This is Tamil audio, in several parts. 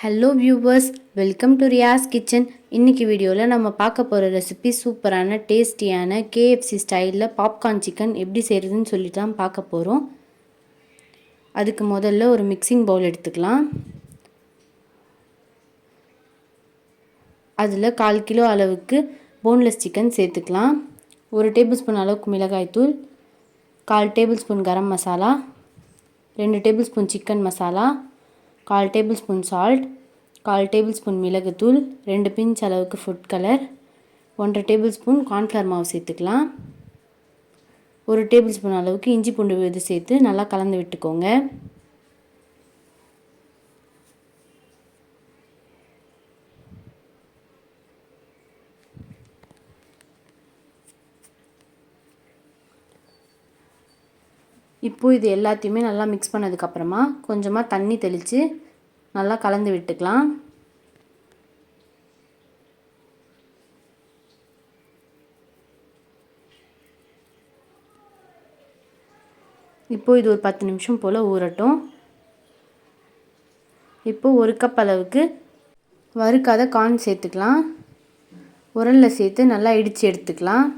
Hello viewers welcome to Riyas kitchen இன்றைக்கி வீடியோவில் நம்ம பார்க்க போகிற ரெசிபி சூப்பரான டேஸ்டியான கேஎஃப்சி ஸ்டைலில் பாப்கார்ன் சிக்கன் எப்படி செய்கிறதுன்னு சொல்லி தான் பார்க்க போகிறோம் அதுக்கு முதல்ல ஒரு மிக்சிங் பவுல் எடுத்துக்கலாம். அதில் கால் கிலோ அளவுக்கு போன்லெஸ் சிக்கன் சேர்த்துக்கலாம். ஒரு டேபிள் ஸ்பூன் அளவுக்கு மிளகாய்த்தூள் கால் டேபிள் ஸ்பூன் கரம் மசாலா ரெண்டு டேபிள் ஸ்பூன் சிக்கன் மசாலா கால் டேபிள் ஸ்பூன் சால்ட் கால் டேபிள் ஸ்பூன் மிளகுத்தூள் ரெண்டு பிஞ்ச் அளவுக்கு ஃபுட் கலர் ஒன்றரை டேபிள் ஸ்பூன் கார்ன்ஃப்ளவர் மாவு சேர்த்துக்கலாம். ஒரு டேபிள் ஸ்பூன் அளவுக்கு இஞ்சி பூண்டு விழுது சேர்த்து நல்லா கலந்து விட்டுக்கோங்க. இப்போது இது எல்லாத்தையுமே நல்லா மிக்ஸ் பண்ணதுக்கப்புறமா கொஞ்சமாக தண்ணி தெளித்து நல்லா கலந்து விட்டுக்கலாம். இப்போது இது ஒரு பத்து நிமிஷம் போல் ஊறட்டும். இப்போது ஒரு கப் அளவுக்கு வறுக்காத கார்ன் சேர்த்துக்கலாம். உரலில் சேர்த்து நல்லா இடித்து எடுத்துக்கலாம்.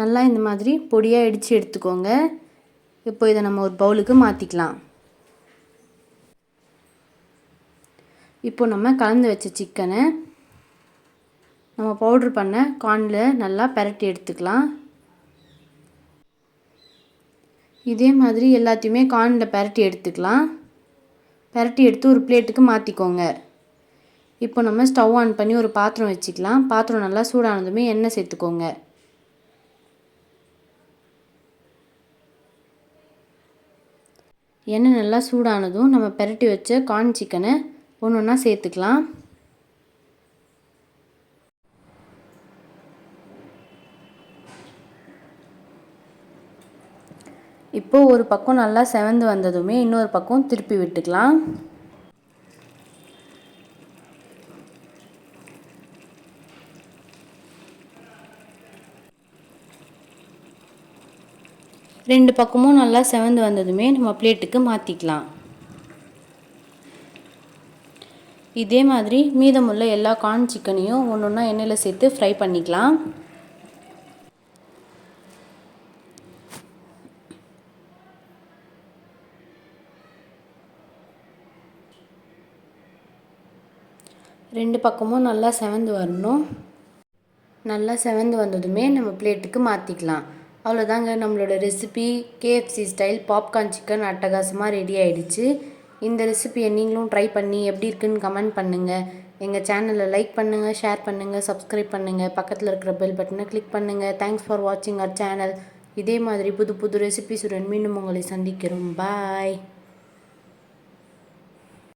நல்லா இந்த மாதிரி பொடியாக இடித்து எடுத்துக்கோங்க. இப்போ இதை நம்ம ஒரு பவுலுக்கு மாற்றிக்கலாம் இப்போ நம்ம கலந்து வச்ச சிக்கனை நம்ம பவுட்ரு பண்ண கார்னில் நல்லா பரட்டி எடுத்துக்கலாம். இதே மாதிரி எல்லாத்தையுமே கார்னில் பரட்டி எடுத்துக்கலாம். பரட்டி எடுத்து ஒரு பிளேட்டுக்கு மாற்றிக்கோங்க இப்போ நம்ம ஸ்டவ் ஆன் பண்ணி ஒரு பாத்திரம் வச்சுக்கலாம். பாத்திரம் நல்லா சூடானதுமே எண்ணெய் சேர்த்துக்கோங்க. எண்ணெய் நல்லா சூடானதும் நம்ம பெரட்டி வச்ச கார்ன் சிக்கனை ஒன்று ஒன்றா சேர்த்துக்கலாம். இப்போது ஒரு பக்கம் நல்லா செவந்து வந்ததுமே இன்னொரு பக்கம் திருப்பி விட்டுக்கலாம். ரெண்டு பக்கமும் நல்லா செவந்து வந்ததுமே நம்ம பிளேட்டுக்கு மாற்றிக்கலாம் இதே மாதிரி மீதமுள்ள எல்லா கார்ன் சிக்கனையும் ஒன்று ஒன்றா எண்ணெயில் சேர்த்து ஃப்ரை பண்ணிக்கலாம். ரெண்டு பக்கமும் நல்லா செவந்து வரணும். நல்லா செவந்து வந்ததுமே நம்ம பிளேட்டுக்கு மாற்றிக்கலாம் அவ்வளோதாங்க நம்மளோட recipe KFC style popcorn chicken அட்டகாசமாக ரெடி ஆகிடுச்சு இந்த ரெசிபியை நீங்களும் ட்ரை பண்ணி எப்படி இருக்குன்னு கமெண்ட் பண்ணுங்கள் எங்கள் சேனலை லைக் பண்ணுங்கள் ஷேர் பண்ணுங்கள் சப்ஸ்கிரைப் பண்ணுங்கள் பக்கத்தில் இருக்கிற பெல் பட்டனை கிளிக் பண்ணுங்கள் தேங்க்ஸ் ஃபார் வாட்சிங் அவர் சேனல் இதே மாதிரி புது புது ரெசிபிஸுடன் மீண்டும் உங்களை சந்திக்கிறோம். பாய்